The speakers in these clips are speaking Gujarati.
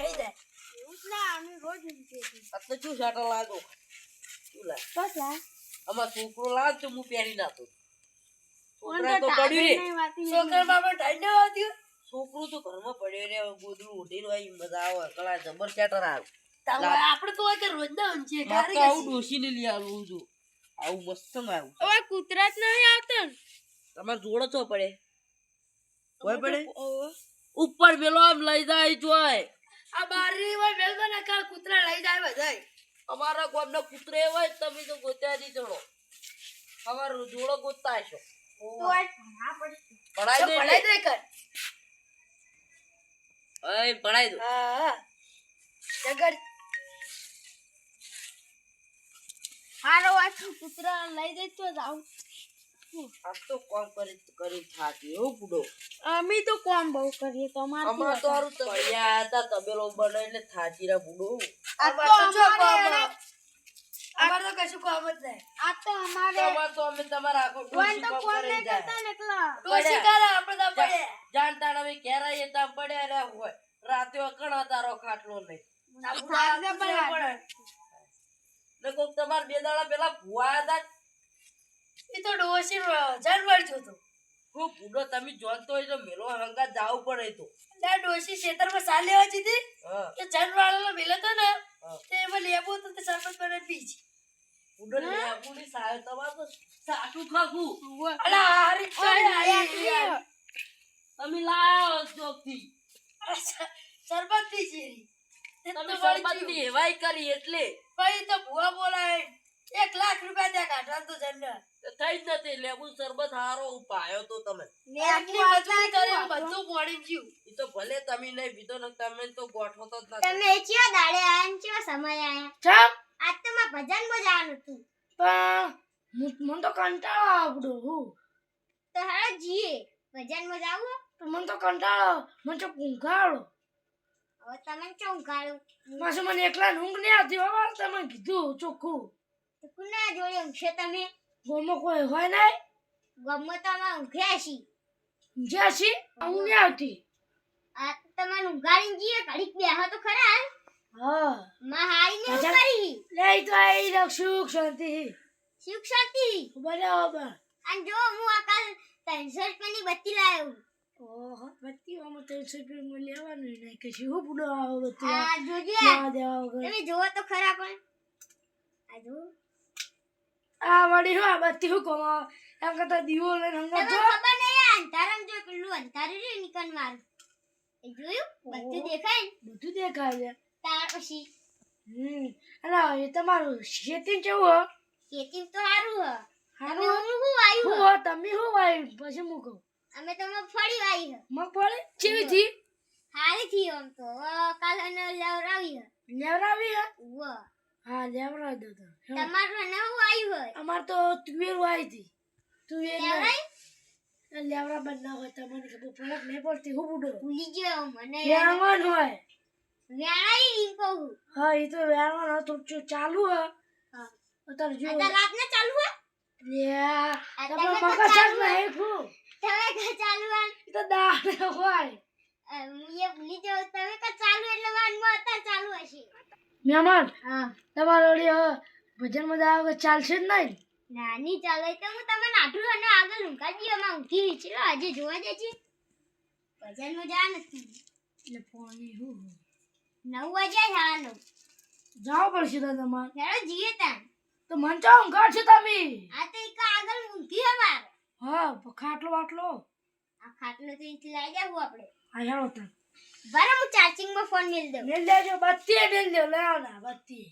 બેહી જાય. એવું જ ના અમે રોજ ઊંઘીએ છીએ. આ તો શું શાટો લાગો? શું લાગે? બસ લા. છોકરો લાગ તો હું પહેરી નાખું. છોકરા તો પડ્યું રે નહીં વાતી છોકરા બાપા આવતી છોકરું તો ઘરમાં પડ્યો રે ગોદડું ઉઠીને હોય મજા આવે કળા જબર ચાટર આવે. આપણે તો કે રોજ ના ઊંચીએ મારે તો આવું ડોસીને લઈ આવું છું. આવું મસ્ત આવ્યું હવે કૂતરા જ નહીં આવતા. તમારે જોડો છો પડે? કોઈ પડે? ઉપર પેલો આમ લઈ જાય જોય આ બારી હોય વેલમાં ને કા કૂતરા લઈ જાય. બધાય અમારા ગામના કૂતરે હોય તમે તો ગોત્યા નહીં ચડો અમાર જોડો ગોતતા છો. પડાઈ દે પડાઈ દે કર ઓય પડાઈ દો. હા હા. જગર હારો આ કૂતરા લઈ જઈ તો જાઉં. આમ તો કોમ કરી કરી થાકી હો બુડો. અમે તો કોમ બહુ કરીએ તમારે અમાર તો હારું પડ્યા હતા તબેલો બને એટલે થાચી રા બુડો. આ તો જો કોમ અમાર તો કશું કામ જ નહીં. આ તો અમારે તમાર તો અમે તમારા આખો કોઈ તો કોમ નહીં કરતા ને એટલા. કરે આપણે તો પડે જાણતા હવે એ તા પડે રે હોય. રાતે અકણા તારો ખાટલો નહીં. ના કૂતરા પડે. ને કોક તમાર બે દાડા પેલા ભુવા હતા એ તો ડોશી જાનવર જોતો. હું પૂડો તમે જોતો હોય તો મેલો હંગા જાવ પડે તો. ના ડોશી ખેતરમાં સાલ લેવા જીધી હા. જાનવર જનવાળાનો મિલે તો ને. તે એમાં લેબો તો તે સરબત પીજ પૂડો બુડો લેબુની સાહેબ તમાર તો સાટું ખાખું અલા હારી આઈ તમે લાયો ચોકથી સરબત પીજી તે તો તમે વળી સરબતની જીવ. હેવાઈ કરી એટલે. ભાઈ તો ભૂવા બોલાય. એક લાખ રૂપિયા ત્યાં કાઢવા તો જન્મ તો થઈ જ નથી. લેબુ સરબત હારો ઉપાયો તો તમે. આટલી મજૂરી કરી બધું પોડી ગયું એ તો ભલે તમે નહીં પીધો ને તમે તો ગોઠવો તો જ નથી તમે ચિયો દાડે આયા ને ચિયો સમય આયા? આજ તો માં ભજન બજાવવાનું હતું. પણ મને તો કંટાળો આવડો હું. તો હાલો જીએ ભજનમાં તો મને તો કંટાળો. મને તો ઊંઘાડો હવે તમે ચો કાઢું પાછું મને એકલા ઊંઘ નહીં આવતી હવે તમે કીધું ચોખ્ખું. તો કુના જોડે ઊંઘશે તમે? ગોમાં કોઈ હોય નહીં? ગમો તો અમે ઊંઘ્યા છી જ્યાં છી ઊંઘ નહીં આવતી. આ તમારે ઊંઘાડીને જીએ ઘડીક બેહો તો ખરા. હા. માં હારીને શું કરી? લે તો આવી જાવ સુખ શાંતિ. સુખ શાંતિ? બરાબર અને જો હું આ કાલ ત્રણસો રૂપિયાની બત્તી લાવ્યો. ઓહો બત્તી આમાં ત્રણસો રૂપિયા લેવાનું નહીં. કે શું બુડો આવો બત્તી આ જોજે. તમે જોવો તો ખરા પણ. આ જો આ વળી હું આ બધી હું કહો એમ કરતા દીવો લઈને હંગા જો. ખબર નહીં આ અંધારામાં જો કેટલું અંધારું રહ્યું નીકળ મારું એ જોયું? બધું દેખાય બધું દેખાય છે. ત્યાર પછી? હમ. અને એ તમારું ખેતી કેવું હો? તો સારું હ. સારું હું? હું વાયું હ તમે શું વાવ્યું પછી મૂકો અમે તો મગફળી વાવી હ. મગફળી? કેવી થી હારી થી આમ તો. કાલે લેવરાવી લવરાવી હ. લેવરાવી હે? ઉવ હા લેવરાવી દો તો તમારું ને હું હોય. અમાર તો તુવેર આવી હતી તુવેર લેવડા લેવરા બનના હોય તમને ખબર ફરક નહીં પડતી હું બુડો? ભૂલી ગયો મને વેણવાનું હોય. વેણાઈ ઈ કહું? હા એ તો વેણવાનું થોડું ચાલુ હ હા. અત્યારે જો અત્યારે રાત ને ચાલુ હે લ્યા તમે મગજ જ નહીં ખું તમે કે ચાલુ એ તો દાળ હોય. એ ભૂલી જાવ તમે કા ચાલુ એટલે વાનમાં અત્યારે ચાલુ હશે. મહેમાન હા. તમારે ભજન મજા આવે ચાલશે જ નહીં? નાની ચાલે. તો હું તમને નાઠું અને આગળ ઊંઘા દઈએ માં ઊંઘી વિચરો આજે જોવા જજે. ભજનનું જા નથી. એટલે પાણી હું નવ વાગ્યા શાળા નવ જાવ પડશે તો તમારે. હેડો જીએ ત્યાં તો મન ચા ઊંઘાડશે તમે? આ તો એક આગળ ઊંઘી અમાર. હા ખાટલો વાટલો આ ખાટલો તો ઇંચ લઈ જાવ આપણે. હા હેડો તો બરાબર હું ચાર્જિંગમાં ફોન મેલ દઉં. મેલ લેજો બત્તી મેલ લ્યો લાવ ના બત્તી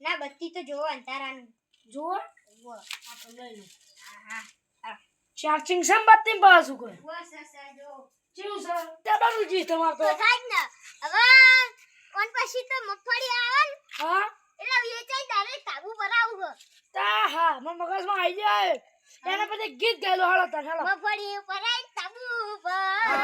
ના બત્તી તો જોવો અંધારાનું. વો આ તો લઈ લો. હા હા. ચાર્જિંગ સમ બત્તી પાછું કોઈ? વો સર, સર, જો. કેવું સર? તમારું જી તમાર તો. થાય ને. હવે ઓન પછી તો મગફળી આવે ને. હા? એટલે વેચાઈ તારે કાબુ ભરાવું હો. તા હા મારા મગજમાં આવી જાય. એને પછી ગીત ગાયલો હાલો તા હાલો. મગફળી ભરાય કાબુ પર.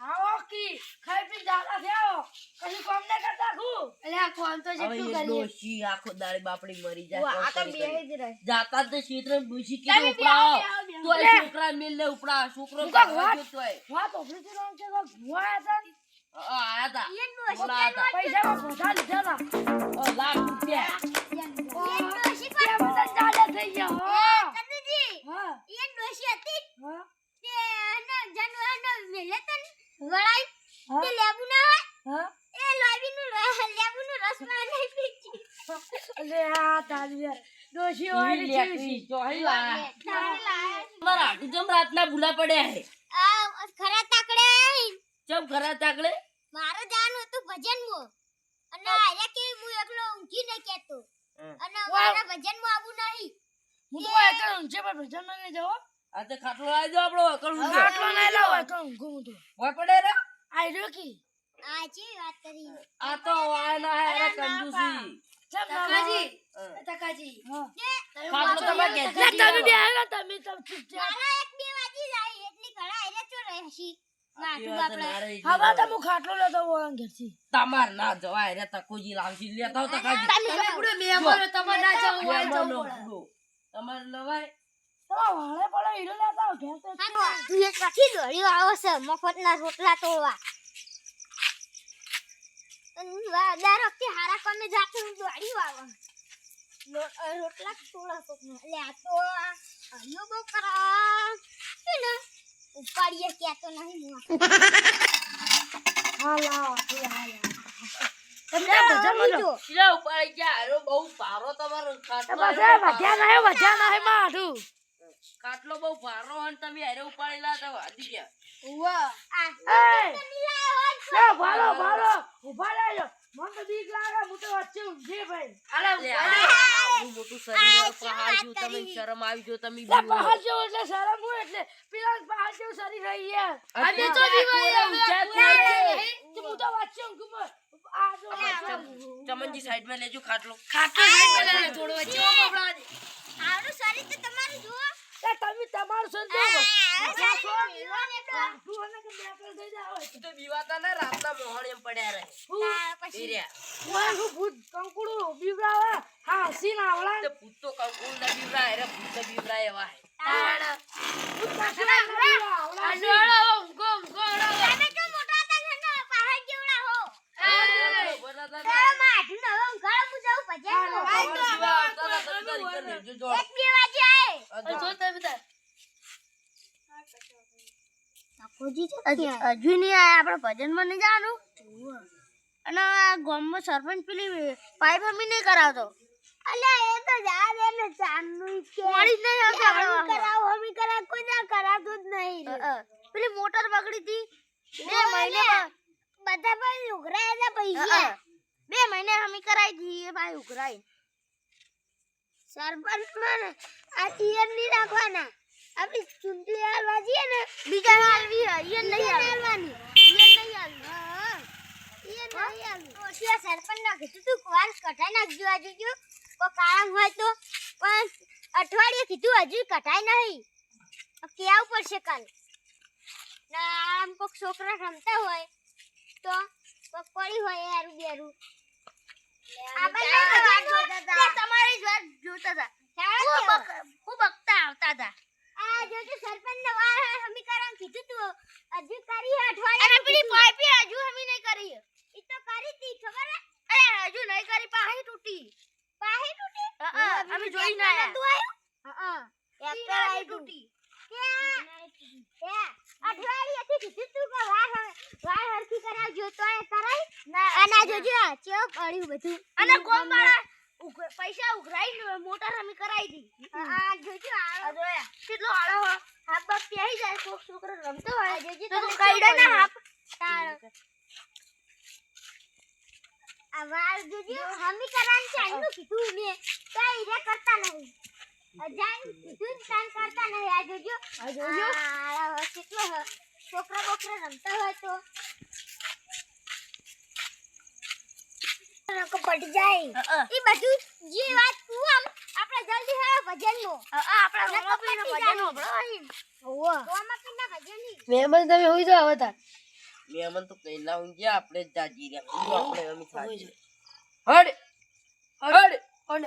આવો કી, ખાઈ પીને જાતા થયા. કશું કામ નહીં કરતા ખું. અલ્યા, આ કોણ તો જેટલું એ ડોશી આખો દાડી બાપડી મરી જાય આ તો બે જ રહે. જાતા ડોશી એ છોકરા મિલ ને ઉપડા છોકરો વાત? છે હતા. આયા ડોશી લીધા. લાખ રૂપિયા ઈયન ડોશી બે જાડા થઈ ગયા. હા. કનુજી હા, ઈયન ડોશી હતી હા, તે હને જાનવરનો મેલે તન વળાઈ હા. તે લેબુ ના હોય હા. એ લોબીનું ર- લેબુનું રસમાં નહીં પીતી અલે આ તારી યાર. ડોશી હોય ને ઈ જેવી લેકડી, છે. ચોહી લાયા. તારે લાયા. તમારા હાટુ જેમ રાતના ભૂલા પડ્યા હે. ખરા તાકડે ચમ ખરા તાકડે? મારે જાન હતું ભજનમાં. અને આયા કે હું એકલો ઊંઘી ન કેતો. અને મારા ભજનમાં આવું નહીં. હું તો એકલો ઊંઘે પર ભજનમાં નહીં જાવ. આ તે ખાટલો આવી જાવ આપણો એકલો ઊંઘે. ખાટલો ના લાવ એકલો ઊંઘું હું તો. હોય પડે રે આઈ રહ્યો કી. આ ચી વાત કરી. આ તો વાયના હે રે કંજૂસી ચમ ના. હા. તકાજી. ના. તમાર ના જવાય રે તકોજી લાવશી. લેતા તમારે ના લવાય તો વાળે પડે હીરો લેતા આવો ઘેર તો. તું એક પાછી દોડ્યો આવો છે મફતના રોટલા તોડવા અને વા- દર વખતે હારા કોને જાતે હું દોડી આવો રોટલા તોડા કોકના. એટલે આ તો અયો બો કરા છે ને? ઉપાડીએ કે તો નહીં હું હાલા લાવો, એ હા લાવો. તમે ત્યાં ભજનમાં જાઓ. શીલા ઉપાડી ગયા. હારો બહુ ભારો તમારો કાટલો બધા વધ્યા બહુ ભારો અને તમે હારે ઉપાડી લાતા વાધી ગયા. ઉવ્વ. આ એ, ભાલો, ભાલો. ઊભા રહેજો. મને તો બીક લાગે, હું તો વચ્ચે ઊંઘી ભાઈ. લે, આ મોટું શરીર પહાડ જેવું તમે શરમ આવી જો તમે પહાડ જેવું એટલે શરમ હોય એટલે પેલા પહાડ જેવું શરીર હોય યાર. આજે તો. તો હું તો વચ્ચે ઊંઘું ચમનજી સાઈડમાં લેજો ખાટલો ખાટલો સાઈડમાં લઈને થોડો વચ્ચે. આવડું શરીર તો તમારું જુઓ લે, તમે તમારો શરીર આ, જોવો. આ આ શરીર છોડ જુઓ ને તો. બીવાતા ને રાતના મોહણ એમ પડ્યા રહે. પછી. રહ્યા. હું ભૂત કંકુડું બીવડાવે. હા, હસીને આવડાવે. તે ભૂત તો કંકુલ ના બીવરાય રે ભૂત તો બીવરાય એવા હે. ભૂત તો એ, માઠું ઘરે જો. એક બે વાગે હજુ નહીં આયા આપણે ભજનમાં નહીં જવાનું. અને આ ગામમાં સરપંચ પેલી પાઇપ હમી નહીં કરાવતો. અલ્યા એ તો જા દે ને ચાંદનું કે. પાણી નહીં આવતો કરાવ હમી કરાવ કોઈ ના કરાવતું જ નહીં. પેલી મોટર બગડી હતી. બે મહિને બધા ભાઈ ઉઘરાયા પૈસા. બે મહિને હમી કરાવી એ ભાઈ ઉઘરાઈ. સરપંચમાં આ તિયર નહીં રાખવાના. આપણી ચૂંટણી હાલવા જઈએ ને બીજા હાલવી ઈયન નહીં હાલવાની. ઈયન નહીં હાલવી સરપંચ ના કીધું તું વાંસ કઢાઈ નાખજો હજુ જો. કોઈ હોય તો. પણ અઠવાડિયે કીધું હજુ કઢાઈ નહીં. કેવું પડશે કાલ? ના આમ કોઈક છોકરા રમતા હોય તો કોઈક પડી હોય યારું બેરું. તમારી જ વાત જોતા હતા. હું બક- હું બકતા આવતા હતા. આ જોજો સરપંચ હમી કીધું તું. હજુ કરી હે અઠવાડિયે અને પેલી પાઇપ હજુ હમી નહીં કરી હે. ઈ તો કરી તી ખબર હે અરે હજુ નહીં કરી પાહી તૂટી પાહી તૂટી હા અમે જોઈ ના આયા હા ટ્રેક્ટર આવી તૂટી અઠવાડિયેથી કીધું તું કે વાર હવે વાર હરખી કરાવજો તો એ કરાય ના અને જોજો ચેવ પડ્યું બધું અને ગોમ વાળા પૈસા ઉઘરાઈ મોટર હમી કરાઈ દી આ જોજો આ જોયા કેટલો આળો હાફ બાપ પ્યાઈ જાય કોક છોકરો રમતો હોય. જોજો તો કઈડા ના હાફ તાળ આ વાર જોજો. હમી કરાન ચાઈનું કીધું મે. કઈ રે કરતા નહીં. અજાન કીધું તાન કરતા નહીં. આ જોજો. આ જોજો. આ કેટલો છોકરા બોકરા રમતા હોય તો. પડી જાય. એ બધું જે વાત તું આમ મહેમાન તમે હોઈ જાઓ હવે તાર. મહેમાન તો પહેલા ઊંઘ્યા આપણે જાજી રહ્યા. ઊંઘો આપણે અમે થાકી હડ હડ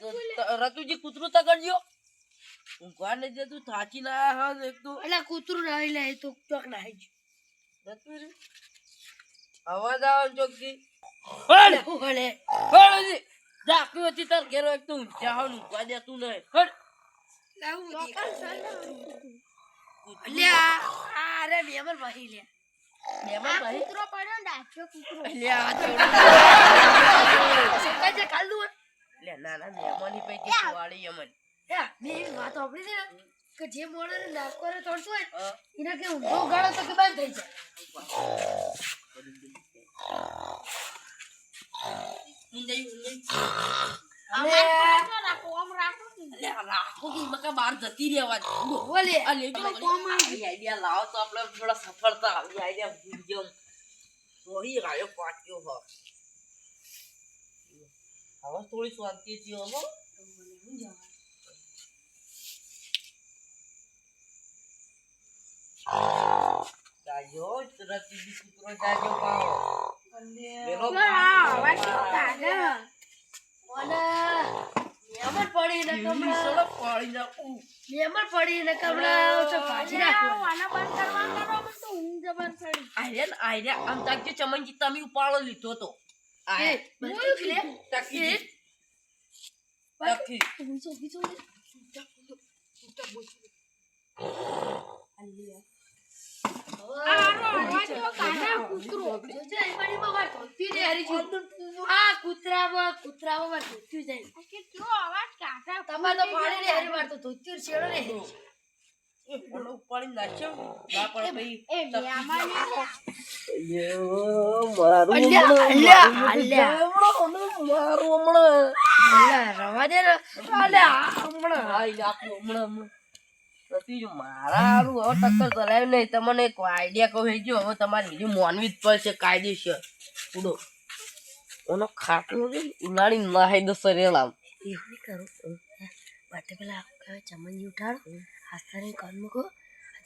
તો- તો- રતુજી કૂતરું તો કરજો ઊંઘવા નહીં દેતું થાકી ના આયા હા એક તો. એટલે કૂતરું રહી લે તો ચોક નાહી ગયું જતું અવાજ આવે ચોકી હડ. હું હલે હડ જાગતું હતી તાર ઘેરો એક તો ઊંચા હોન ઊંઘવા દેતું નહીં. હડ. લાવું અલ્યા આ અરે મહેમાન ભાઈ લે મહેમાન ભાઈ કૂતરો પડ્યો ને ડાચો કૂતરો. અલ્યા આ તો. સકાય છે કાલ દઉં લે ના ના મહેમાની પૈકી વાળી અમન. હે મેં એવી વાત સાંભળી હતી ને કે જે મોણાને નાકો રે તોડતું હોય એને કે ઊંધો ગાળો તો કે બંધ થઈ જાય. ઊંઘાઈ, ઊંઘાઈ. અલે તો રાખો, આમ રાખો કે. લે મકા બહાર જતી રહેવા બોલે આ કોમ આવી આઈડિયા લાવો તો આપણે થોડા સફળતા આવી આઈડિયા ભૂલ જેમ સોરી રાયો પાટ્યો હો. હવે થોડી શાંતિ થી હો જાજો તરત કૂતરો જાજો પાવો. પેલો આ અવાજ કેવો કાઢે. ઓલે મહેમાન પડી ને કમળા સડક ને ઉ લેમર પડી ને કમળા તો ભાજી રાખો આના બંધ કરવાનો કરો, મને તો ઊંઘ જબર ચડી. આર્યન આર્યા આમ તાકજો ચમનજી તમે ઉપાડો લીધો તો આ એ બંધ તકી તકી તું બીજો બીજો આનો તું કાઢે, કૂતરો. જોજે આ કૂતરામાં કૂતરામાં જાય અવાજ. તમારે તો પાણી ને હારી મારતો ધોતી શેડો ને ઓલો ઉપાડી નાખ્યો ના ભાઈ એ મહેમાન અલ્યા અલ્યા અલ્યા. મારું હમણાં. રવા દે અલ્યા હમણાં હમણાં. નથી જો મારા હારું હવે ટક્કર કરાય નહીં તમને એક આઈડિયા કહું હેજો હવે તમારે બીજું માનવી જ પડશે કાયદેસર ઉડો. ઓનો ખાટલો છે ને, ઉલાડી નાહી દો સરેલામ એવું નહીં કરું. માટે પેલા ચમનજી ઉઠાડો. આસ્થાને કાન મૂકો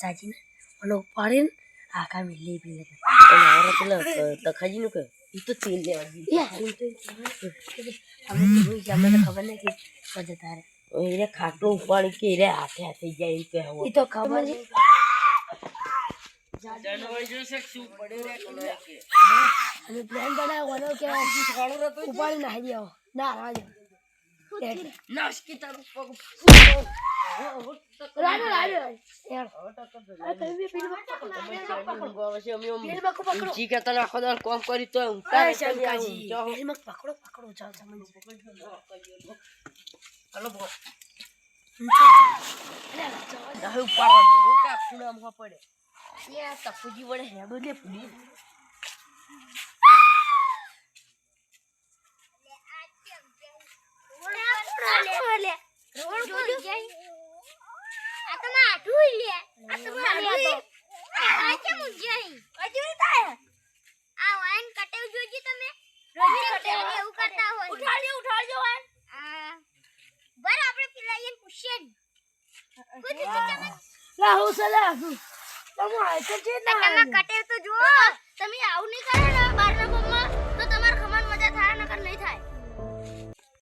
ચાચીને ઓનો ઉપાડીને આખા મિલી પી લે અને હવે પેલા તખાજીનું નું કે એ તો તેલ લેવા દીધું ખબર નહીં કે મજા તારે. એને ખાટલો ઉપાડી કે એને હાથે હાથે જાય એમ કહેવું. હવે એ તો ખબર છે. ઉપાડી નાખી દેવો. ના રાજો પેલી બાકુ પકડો ઊંચી કે તને આખો દાડો કામ કરી તો માં પકડો પકડો જાઓ ચમનજી હાલો બો અલ્યા જાઓ દાહે ઉપાડવા પડે. તપુજી વડે હેડો લે લે. રોડ જોજો આ તો માં આઠું લે. આ તો માં આઠું આ કેમ જઈ હજુ તાય આ વાન કટેવ જોજો તમે. રોજ કટેવ. એવું કરતા હોય. ઉઠાડજો ઉઠાડજો વાન. બર આપણે પેલા એને પૂછીએ લા હું સલા હું તમે આઈતે છે ના તમે કટેવ તો જો તમે આવું નહીં કરે ને બાર નંબર